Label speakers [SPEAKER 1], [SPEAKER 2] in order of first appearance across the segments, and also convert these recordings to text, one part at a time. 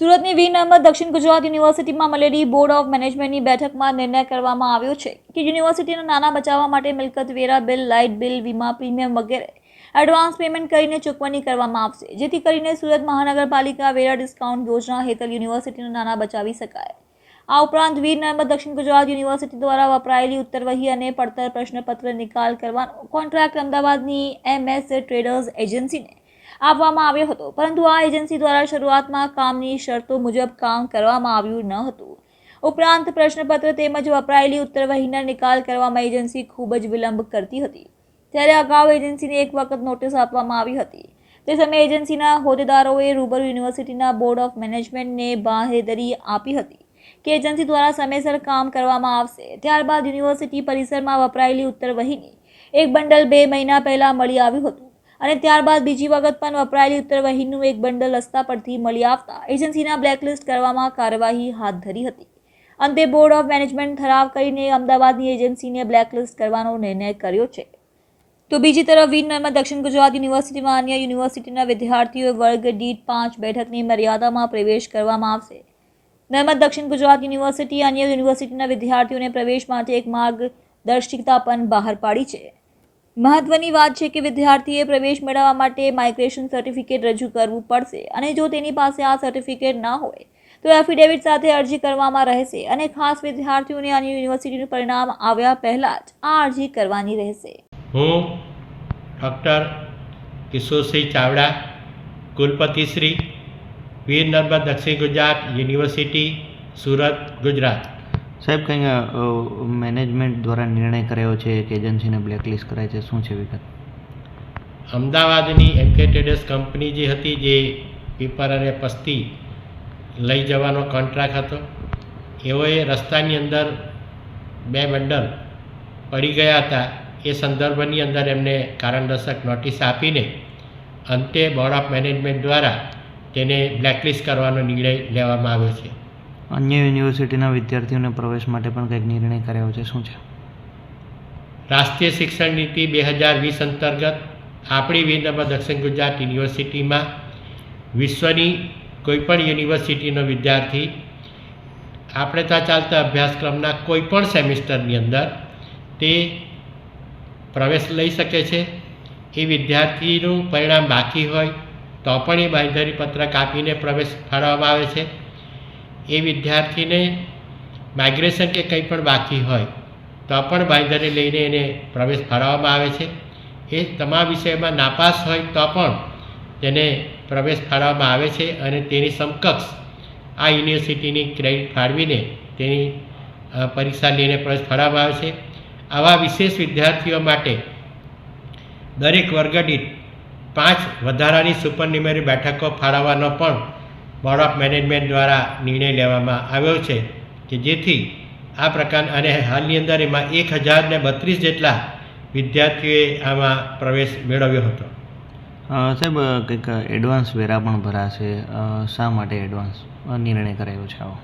[SPEAKER 1] સુરતની V number દક્ષિણ ગુજરાત યુનિવર્સિટીમાં મળેલી બોર્ડ ઓફ મેનેજમેન્ટની બેઠકમાં નિર્ણય કરવામાં આવ્યો છે કે યુનિવર્સિટીના નાના બચાવવા માટે મિલકત, વેરા બિલ, લાઇટ બિલ, વીમા પ્રીમિયમ વગેરે એડવાન્સ પેમેન્ટ કરીને ચૂકવણી કરવામાં આવશે, જેથી કરીને સુરત મહાનગરપાલિકા વેરા ડિસ્કાઉન્ટ યોજના હેઠળ યુનિવર્સિટીના નાના બચાવી શકાય. આ ઉપરાંત વીર નર્મદ દક્ષિણ ગુજરાત યુનિવર્સિટી દ્વારા વપરાયેલી ઉત્તરવહી અને પડતર પ્રશ્નપત્ર નિકાલ કરવાનો કોન્ટ્રાક્ટ અમદાવાદની એમએસ ટ્રેડર્સ એજન્સીને આપવામાં આવ્યો હતો. પરંતુ આ એજન્સી દ્વારા શરૂઆતમાં કામની શરતો મુજબ કામ કરવામાં આવ્યું ન હતું. ઉપરાંત પ્રશ્નપત્ર તેમજ વપરાયેલી ઉત્તરવહીના નિકાલ કરવામાં એજન્સી ખૂબ જ વિલંબ કરતી હતી. ત્યારે અગાઉ એજન્સીને એક વખત નોટિસ આપવામાં આવી હતી. તે સમયે એજન્સીના હોદ્દેદારોએ રૂબરૂ યુનિવર્સિટીના બોર્ડ ઓફ મેનેજમેન્ટને બાહેદરી આપી હતી કે એજન્સી દ્વારા સમયસર કામ કરવામાં આવશે. ત્યારબાદ યુનિવર્સિટી પરિસરમાં વપરાયેલી ઉત્તરવહીની એક બંડલ બે મહિના પહેલાં મળી આવ્યું હતું. અને ત્યારબાદ બીજી વખત પણ વપરાયેલી ઉત્તરવહીનું એક બંડલ રસ્તા પરથી મળી આવતા એજન્સીના બ્લેકલિસ્ટ કરવામાં કાર્યવાહી હાથ ધરી હતી. અંતે બોર્ડ ઓફ મેનેજમેન્ટ ઠરાવ કરીને અમદાવાદની એજન્સીને બ્લેકલિસ્ટ કરવાનો નિર્ણય કર્યો છે. તો બીજી તરફ વીર દક્ષિણ ગુજરાત યુનિવર્સિટીમાં અન્ય યુનિવર્સિટીના વિદ્યાર્થીઓએ વર્ગ દીઠ પાંચ બેઠકની મર્યાદામાં પ્રવેશ કરવામાં આવશે. નર્મદ દક્ષિણ ગુજરાત યુનિવર્સિટી અન્ય યુનિવર્સિટીના વિદ્યાર્થીઓને પ્રવેશ માટે એક માર્ગદર્શિકા પણ બહાર પાડી છે. મહત્વની વાત છે કે વિદ્યાર્થીએ પ્રવેશ મેળવવા માટે માઇગ્રેશન સર્ટિફિકેટ રજૂ કરવું પડશે અને જો તેની પાસે આ સર્ટિફિકેટ ના હોય, તો એફિડેવિટ સાથે અરજી કરવામાં રહેશે અને ખાસ વિદ્યાર્થીઓને અન્ય યુનિવર્સિટીનું પરિણામ આવ્યા પહેલાં જ આ અરજી કરવાની રહેશે.
[SPEAKER 2] હું ડૉક્ટર કિશોરસિંહ ચાવડા કુલપતિશ્રી વીર નર્મદ દક્ષિણ ગુજરાત યુનિવર્સિટી, સુરત, ગુજરાત.
[SPEAKER 3] સાહેબ, કંઈ મેનેજમેન્ટ દ્વારા નિર્ણય કરાયો છે કે એજન્સીને બ્લેકલિસ્ટ કરાય છે? શું છે વિગત?
[SPEAKER 2] અમદાવાદની એમકે ટ્રેડર્સ કંપની જે હતી, જે પીપર અને પસ્તી લઈ જવાનો કોન્ટ્રાક્ટ હતો, એઓએ રસ્તાની અંદર બે બંડલ પડી ગયા હતા. એ સંદર્ભની અંદર એમને કારણદર્શક નોટિસ આપીને અંતે બોર્ડ ઓફ મેનેજમેન્ટ દ્વારા તેને બ્લેકલિસ્ટ કરવાનો નિર્ણય લેવામાં આવ્યો છે.
[SPEAKER 3] અન્ય યુનિવર્સિટીના વિદ્યાર્થીઓને પ્રવેશ માટે પણ કંઈક નિર્ણય કર્યો છે. શું છે?
[SPEAKER 2] રાષ્ટ્રીય શિક્ષણ નીતિ બે હજાર વીસ અંતર્ગત આપણી વીરનર્મદ દક્ષિણ ગુજરાત યુનિવર્સિટીમાં વિશ્વની કોઈપણ યુનિવર્સિટીનો વિદ્યાર્થી આપણે ત્યાં ચાલતા અભ્યાસક્રમના કોઈપણ સેમિસ્ટરની અંદર તે પ્રવેશ લઈ શકે છે. એ વિદ્યાર્થીનું પરિણામ બાકી હોય તો પણ એ બાંયધરી પત્રક આપીને પ્રવેશ ફાળવવામાં આવે છે. એ વિદ્યાર્થીને માઇગ્રેશન કે કંઈ પણ બાકી હોય, તો પણ બાંયધરી લઈને એને પ્રવેશ ફાળવવામાં આવે છે. એ તમામ વિષયમાં નાપાસ હોય તો પણ તેને પ્રવેશ ફાળવવામાં આવે છે અને તેની સમકક્ષ આ યુનિવર્સિટીની ક્રેડિટ ફાળવીને તેની પરીક્ષા લઈને પ્રવેશ ફાળવવામાં આવે છે. આવા વિશેષ વિદ્યાર્થીઓ માટે દરેક વર્ગ દીઠ પાંચ વધારાની સુપરન્યુમરી બેઠકો ફાળવવાનો પણ બોર્ડ ઓફ મેનેજમેન્ટ દ્વારા નિર્ણય લેવામાં આવ્યો છે કે જેથી આ પ્રકાર અને હાલની અંદર એમાં એક હજારને બત્રીસ જેટલા વિદ્યાર્થીઓએ આમાં પ્રવેશ મેળવ્યો હતો.
[SPEAKER 3] સાહેબ કંઈક એડવાન્સ વેરા પણ ભરાશે. શા માટે એડવાન્સ નિર્ણય કરાયો છે આવો?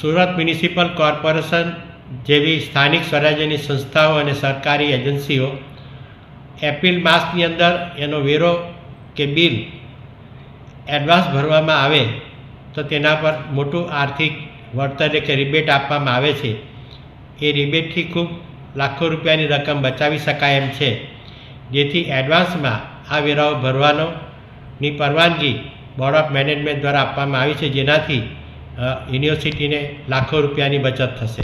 [SPEAKER 2] સુરત મ્યુનિસિપલ કોર્પોરેશન જેવી સ્થાનિક સ્વરાજ્યની સંસ્થાઓ અને સરકારી એજન્સીઓ એપ્રિલ માસની અંદર એનો વેરો કે બિલ એડવાન્સ ભરવામાં આવે તો તેના પર મોટું આર્થિક વળતર કે રિબેટ આપવામાં આવે છે. એ રિબેટથી ખૂબ લાખો રૂપિયાની રકમ બચાવી શકાય એમ છે. જેથી એડવાન્સમાં આ વેરાઓ ભરવાનો ની પરવાનગી બોર્ડ ઓફ મેનેજમેન્ટ દ્વારા આપવામાં આવી છે. જેનાથી યુનિવર્સિટીને લાખો રૂપિયાની બચત થશે.